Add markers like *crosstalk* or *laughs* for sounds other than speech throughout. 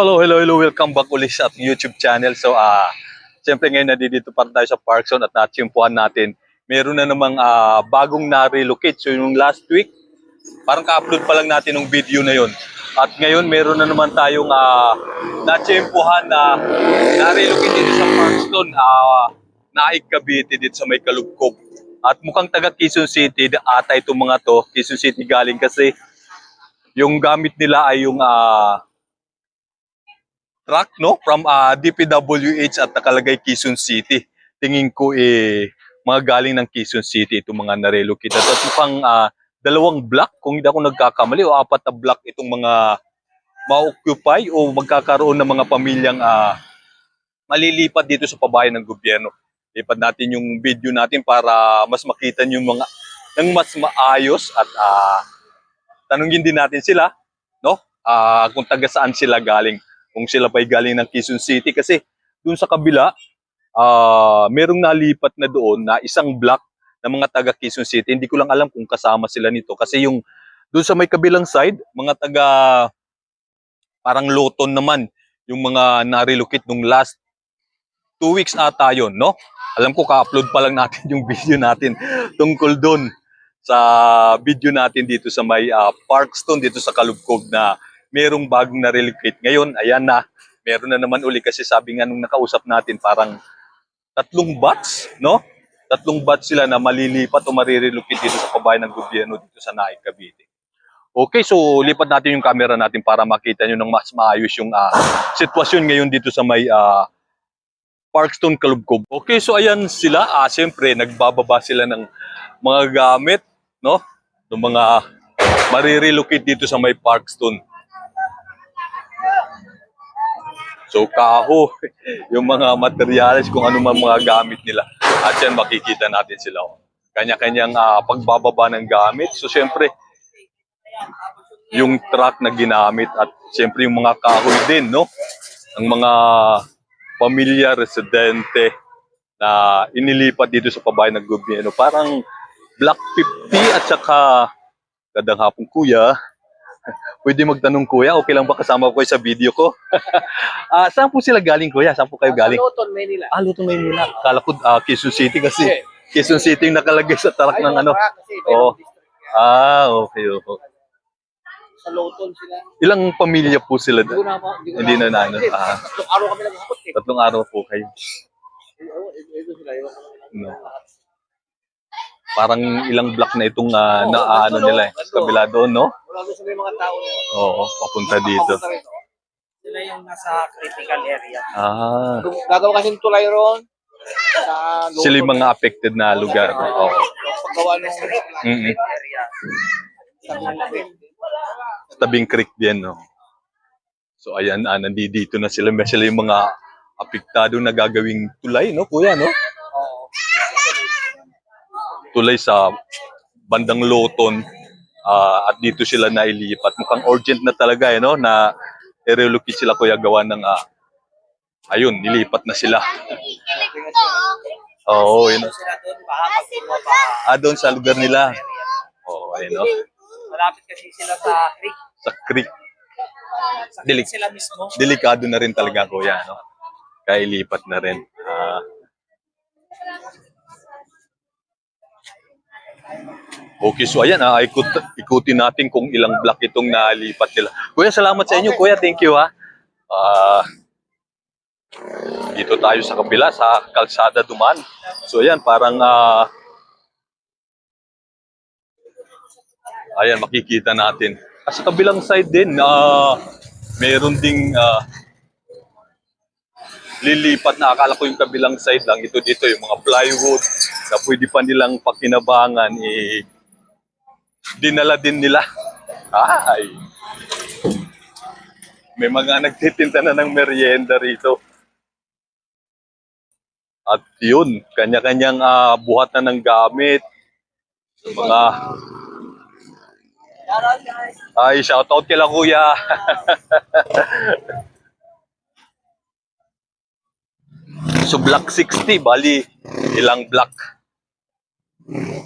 Hello, hello, hello. Welcome back ulit sa YouTube channel. So, ah, siyempre ngayon nandito pa tayo sa Park Zone at natsimpuan natin. Meron na namang ah, bagong na-relocate. So, yung last week, parang ka-upload pa lang natin ng video na yon. At ngayon, meron na naman tayong uh, natsimpuhan na na-relocate dito sa Park Zone. Uh, Naik Cavite dito sa may Kalugkog. At mukhang taga Quezon City, ata itong mga to, Quezon City galing kasi yung gamit nila ay yung ah, truck no from uh, DPWH at nakalagay Quezon City. Tingin ko eh mga galing ng Quezon City itong mga narelocate. At mukhang ah, dalawang block kung hindi ako nagkakamali o apat na block itong mga ma-occupy o magkakaroon ng mga pamilyang ah, malilipat dito sa pabayan ng gobyerno. Lipat natin yung video natin para mas makita yung mga ng mas maayos at ah, tanungin din natin sila no Ah, kung taga saan sila galing kung sila pa'y galing ng Quezon City. Kasi doon sa kabila ah merong nalipat na doon na isang block ng mga taga Quezon City. Hindi ko lang alam kung kasama sila nito. Kasi yung doon sa may kabilang side mga taga parang Loton naman yung mga na-relocate nung last two weeks ata yun, no? Alam ko ka-upload pa lang natin *laughs* yung video natin tungkol doon sa video natin dito sa may ah, Parkstone dito sa Kalugkog na merong bagong na-relocate. Ngayon, ayan na, meron na naman uli kasi sabi nga nung nakausap natin parang tatlong batch, no? Tatlong batch sila na malilipat o marirelocate dito sa pabayan ng gobyerno dito sa Naik, Cavite. Okay, so lipat natin yung camera natin para makita nyo ng mas maayos yung ah, sitwasyon ngayon dito sa may ah, Parkstone, Kalugkog. Okay, so ayan sila. Ah, Siyempre, nagbababa sila ng mga gamit, no? Ng mga marirelocate dito sa may Parkstone. So kaho, *laughs* yung mga materials, kung ano man mga gamit nila. At yan makikita natin sila. oh. Kanya-kanyang ah, pagbababa ng gamit. So siyempre, yung truck na ginamit at siyempre yung mga kahoy din, no? Ang mga pamilya, residente na inilipat dito sa pabayan ng gobyerno. Parang Black 50 at saka gadang hapong kuya. *laughs* Pwede magtanong kuya, okay lang ba kasama ko sa video ko? *laughs* Ah, saan po sila galing kuya? Saan po kayo galing? Sa Luton, Manila. Ah, Lutong Maynila. Kala ko ah, Quezon City kasi. Quezon City yung nakalagay sa tarak ng ano. Oo. oh. Ah, okay, okay. Sa Luton sila. Ilang pamilya po sila Hindi doon? na, hindi na na? Hindi, Ah. Tatlong araw kami nag-hapot eh. Tatlong araw po kayo. Ito sila. Iwan ko lang. No. Parang ilang block na itong Oo, na ano nila eh. Kabila doon, no? Wala doon sa may mga tao na yun. Oo, papunta dito. Sila yung nasa critical area. Ah, Gagawa kasi ng tulay ron. Sa Luton. sila yung mga affected na lugar. Oo. Paggawa ng Mm-mm. area. tabing creek din, no? So, ayan, ah, nandito na sila. May sila yung mga apektado na gagawing tulay, no, kuya, no? Tulay sa bandang Loton. Ah, at dito sila nailipat. Mukhang urgent na talaga, eh, no? Na i-relocate sila, kuya, gawa ng, ah, ayun, nilipat na sila. Oo, yun. Pag bumaba. Ah, doon sa lugar nila. Oo, ayun, no? Malapit kasi sila sa creek. Sa creek. Creek sila mismo. Delikado na rin talaga, kuya, no? Kaya ilipat na rin. Ah. Okay, so ayan, ah, ikut, ikutin natin kung ilang block itong nalipat nila. Kuya, salamat sa inyo. Kuya, thank you, ha. Ah, dito tayo sa kabila, sa Kalsada Duman. So ayan, parang ah, ayan, makikita natin. Ah, sa kabilang side din, ah, meron ding ah, lilipat na akala ko yung kabilang side lang ito dito yung mga plywood na pwede pa nilang pakinabangan eh dinala din nila. Ay. May mga nagtitinda na ng merienda rito. At yun kanya-kanyang ah, buhat na ng gamit. Mga ay shoutout kila kuya. *laughs* So block 60, bali ilang block.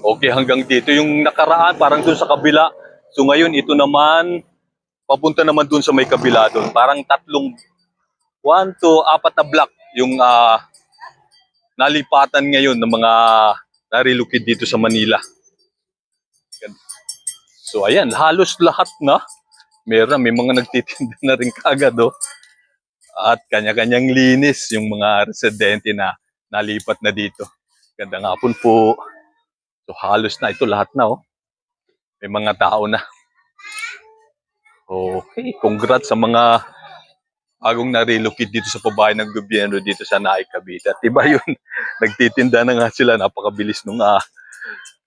Okay, hanggang dito. Yung nakaraan, parang doon sa kabila. So ngayon, ito naman, papunta naman dun sa may kabila dun. Parang tatlong, one to apat na block yung ah, nalipatan ngayon ng mga narilukid dito sa Manila. So ayan, halos lahat na. Meron, may mga *laughs* nagtitinda na rin kagad oh. At kanya-kanyang linis yung mga residente na nalipat na dito. Ganda nga po. So halos na ito lahat na oh. May mga tao na. Okay, congrats sa mga bagong na-relocate dito sa pabahay ng gobyerno dito sa Naik Cavite. At iba yun, *laughs* nagtitinda na nga sila, napakabilis nung ah,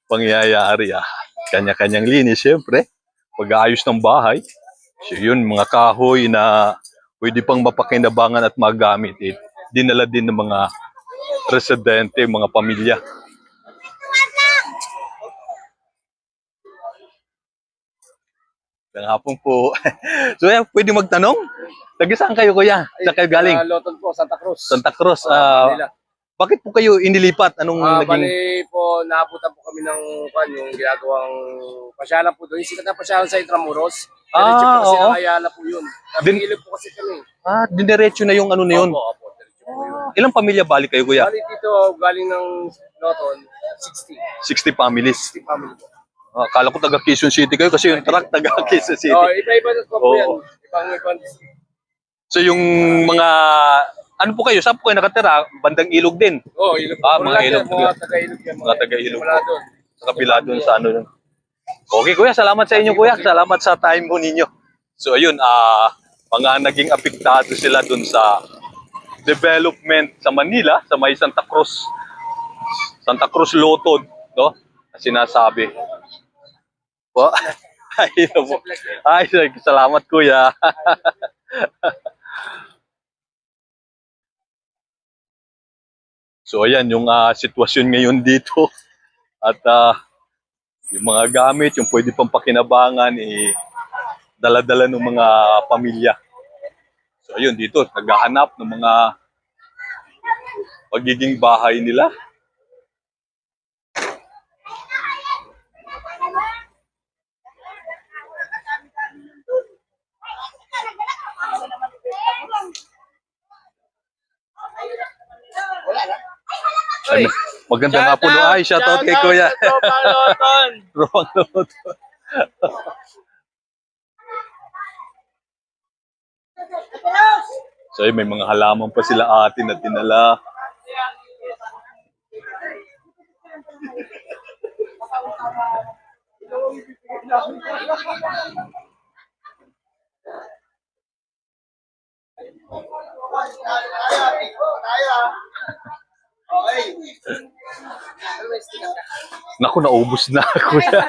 pangyayari. Ah. Kanya-kanyang linis, syempre. Pag-aayos ng bahay. So yun, mga kahoy na pwede pang mapakinabangan at magamit. Eh, dinala din ng mga residente, mga pamilya. Magandang hapon po. *laughs* so yan, pwede magtanong? Taga saan kayo kuya? Saan kayo galing? Sa Loton po, Santa Cruz. Santa Cruz. Ah, ah, Manila. bakit po kayo inilipat? Anong Ah, naging... bali po, naabutan po kami ng kwan, yung ginagawang pasyalan po doon. Sikat na pasyalan sa Intramuros. Ah, Diretso po kasi oo. po yun. Ilog po kasi kami. Ah, diniretso na yung ano na yun. Opo, opo, diretso po yun. Ilang pamilya bali kayo kuya? Bali dito, galing ng Loton, 60. 60 families. 60 family po. Ah, Akala ko taga Quezon City kayo kasi yung truck taga *laughs* Quezon City. Oh, iba-iba na po Oo. yan. Ibang ibang So yung mga... Ano po kayo? Saan po kayo nakatira? Bandang ilog din. Oh, ilog. Ah, mga ilog. Mga taga-ilog yan. Mga taga-ilog doon. Sa kabila dun sa ano yun. Okay kuya, salamat sa inyo kuya. Salamat sa time mo ninyo. So ayun, ah mga naging apektado sila dun sa development sa Manila, sa may Santa Cruz. Santa Cruz Lotod, no? Na Sinasabi. Po. *laughs* Ay, ano po. Ay, salamat kuya. *laughs* So ayan yung ah, sitwasyon ngayon dito. At ah, yung mga gamit, yung pwede pang pakinabangan, eh, dala-dala ng mga pamilya. So ayun dito, naghahanap ng mga pagiging bahay nila. Ay, maganda nga po no. Ay, shoutout kay Kuya. Loton. Wrong note. So ayun, may mga halaman pa sila ate na tinala. *laughs* Naku, naubos na kuya.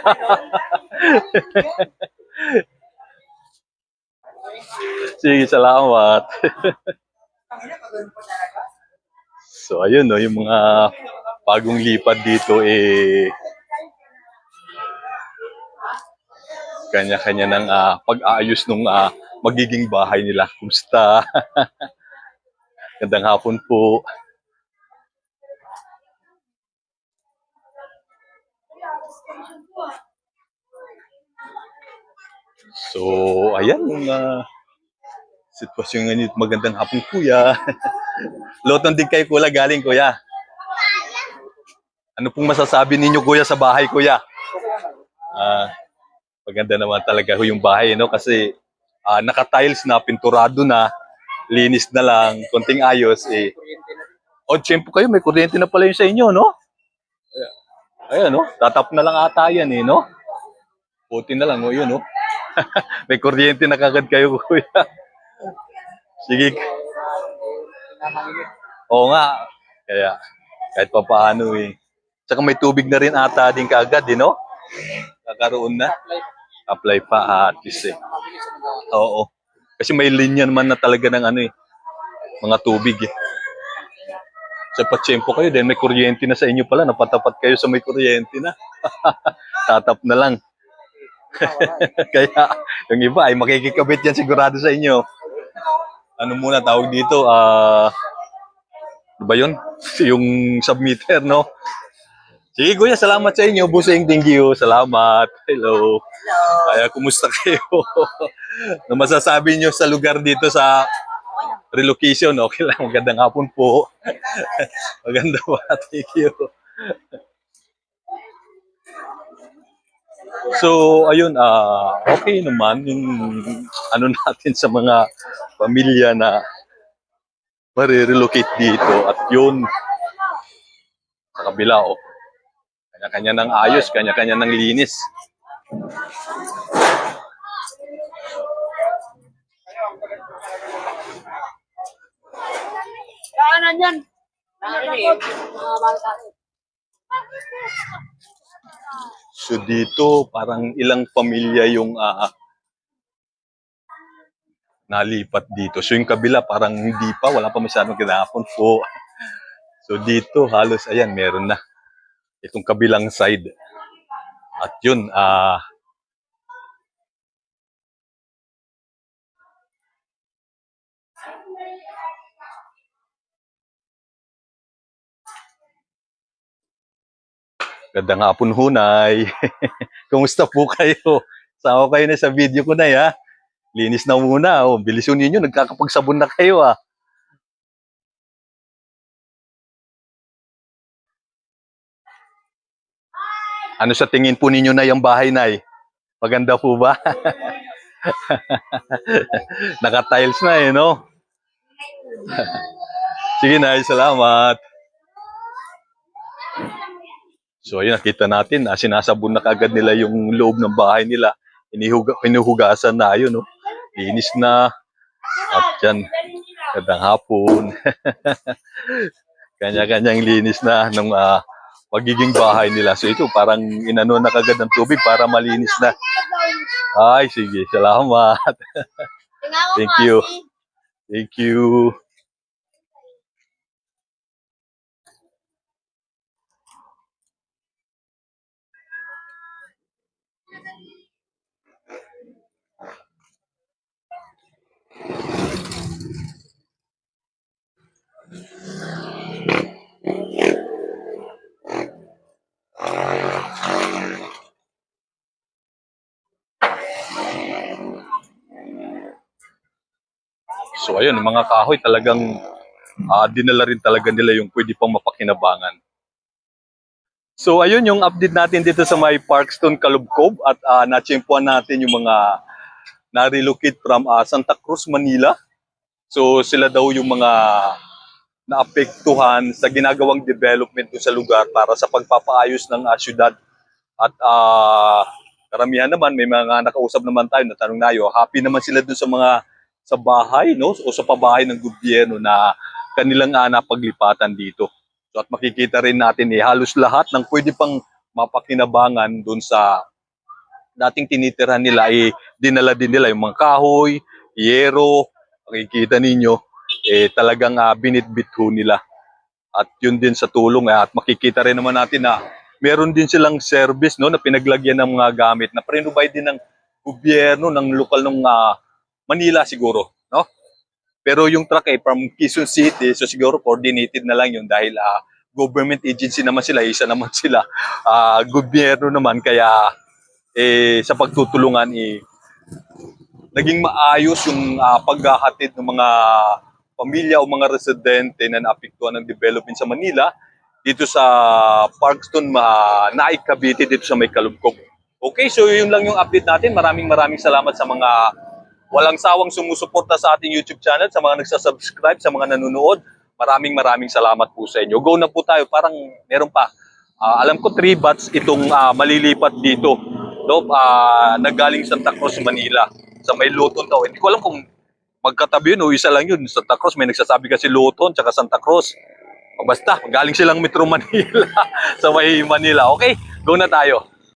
Sige, salamat. so, ayun, no, yung mga bagong lipad dito, eh, kanya-kanya ng ah, pag-aayos ng magiging bahay nila. Kumusta? *laughs* Gandang hapon po. So, ayan ah, sitwasyon ngayon. Magandang hapon, kuya. *laughs* Loton din kay Kula galing, kuya. Ano pong masasabi ninyo, kuya, sa bahay, kuya? Ah, maganda naman talaga ho yung bahay, no? Kasi ah, naka-tiles na, pinturado na, linis na lang, konting ayos, eh. O, tiyempo kayo, may kuryente na pala yun sa inyo, no? Ayan, no? Tatap na lang ata yan, eh, no? Puti na lang, no? Yun, no? May kuryente na kagad kayo, kuya. Sige. Oo nga. Kaya, kahit pa paano, eh. Tsaka may tubig na rin ata din kagad, eh, no? Kakaroon na. Apply pa, ah, at least, eh. Oo. Kasi may linya naman na talaga ng ano, eh. Mga tubig, eh. Sa patsyempo kayo, then may kuryente na sa inyo pala. Napatapat kayo sa may kuryente na. *laughs* Tatap na lang. *laughs* Kaya yung iba ay makikikabit yan sigurado sa inyo. Ano muna tawag dito? Ah, ano ba yun? *laughs* Yung submitter, no? Sige, kuya, salamat sa inyo. Busing, thank you. Salamat. Hello. Kaya, kumusta kayo? *laughs* na masasabi nyo sa lugar dito sa relocation? Okay lang, magandang hapon po. Maganda ba? Thank you. So, ayun, ah okay naman yung ano natin sa mga pamilya na marirelocate dito at yun sa kabila, oh. Kanya-kanya ng ayos, kanya-kanya ng linis. Kaanan yan. Narinig. So dito, parang ilang pamilya yung ah, nalipat dito. So yung kabila, parang hindi pa, wala pa masyadong kinahapon po. So dito, halos, ayan, meron na. Itong kabilang side. At yun, ah, Gandang hapon, Hunay. *laughs* Kumusta po kayo? Sama kayo na sa video ko na, ya. Linis na muna. Oh, bilis yun ninyo. Nagkakapagsabon na kayo, ah. Ano sa tingin po ninyo na yung bahay, Nay? Maganda po ba? *laughs* Naka-tiles na eh, no? *laughs* Sige, Nay. Salamat. So ayun, nakita natin, ah, sinasabon na kagad nila yung loob ng bahay nila. Inihuga, pinuhugasan na yun, no? Linis na. At yan, kadang hapon. *laughs* Kanya-kanyang linis na ng ah, pagiging bahay nila. So ito, parang inano na kagad ng tubig para malinis na. Ay, sige, salamat. *laughs* Thank you. Thank you. Ayun, mga kahoy talagang ah, dinala rin talaga nila yung pwede pang mapakinabangan. So ayun yung update natin dito sa may Parkstone Kalubkob at uh, nachimpuan natin yung mga na-relocate from ah, Santa Cruz, Manila. So sila daw yung mga naapektuhan sa ginagawang development sa lugar para sa pagpapaayos ng ah, syudad. At ah, karamihan naman, may mga nakausap naman tayo na tanong na happy naman sila doon sa mga sa bahay no o sa pabahay ng gobyerno na kanilang uh, napaglipatan dito. So at makikita rin natin eh halos lahat ng pwede pang mapakinabangan doon sa dating tinitirhan nila eh dinala din nila yung mga kahoy, yero, makikita ninyo eh talagang uh, binitbit ho nila. At yun din sa tulong eh, at makikita rin naman natin na meron din silang service no na pinaglagyan ng mga gamit na provide din ng gobyerno ng lokal ng uh, Manila siguro, no? Pero yung truck ay from Quezon City, so siguro coordinated na lang yun dahil ah, government agency naman sila, isa naman *laughs* sila, ah, gobyerno naman, kaya eh, sa pagtutulungan, eh, naging maayos yung ah, paghahatid ng mga pamilya o mga residente na naapektuhan ng development sa Manila dito sa Parkstone, ma Naik Cavite, dito sa may Kalubkog. Okay, so yun lang yung update natin. Maraming maraming salamat sa mga walang sawang sumusuporta sa ating YouTube channel, sa mga nagsasubscribe, sa mga nanonood. Maraming maraming salamat po sa inyo. Go na po tayo. Parang meron pa. Ah, alam ko 3 bats itong ah, malilipat dito. No? Ah, nagaling Santa Cruz, Manila. Sa may Luton daw. Hindi ko alam kung magkatabi yun o isa lang yun. Santa Cruz, may nagsasabi kasi Luton tsaka Santa Cruz. Basta, galing silang Metro Manila *laughs* sa may Manila. Okay, go na tayo.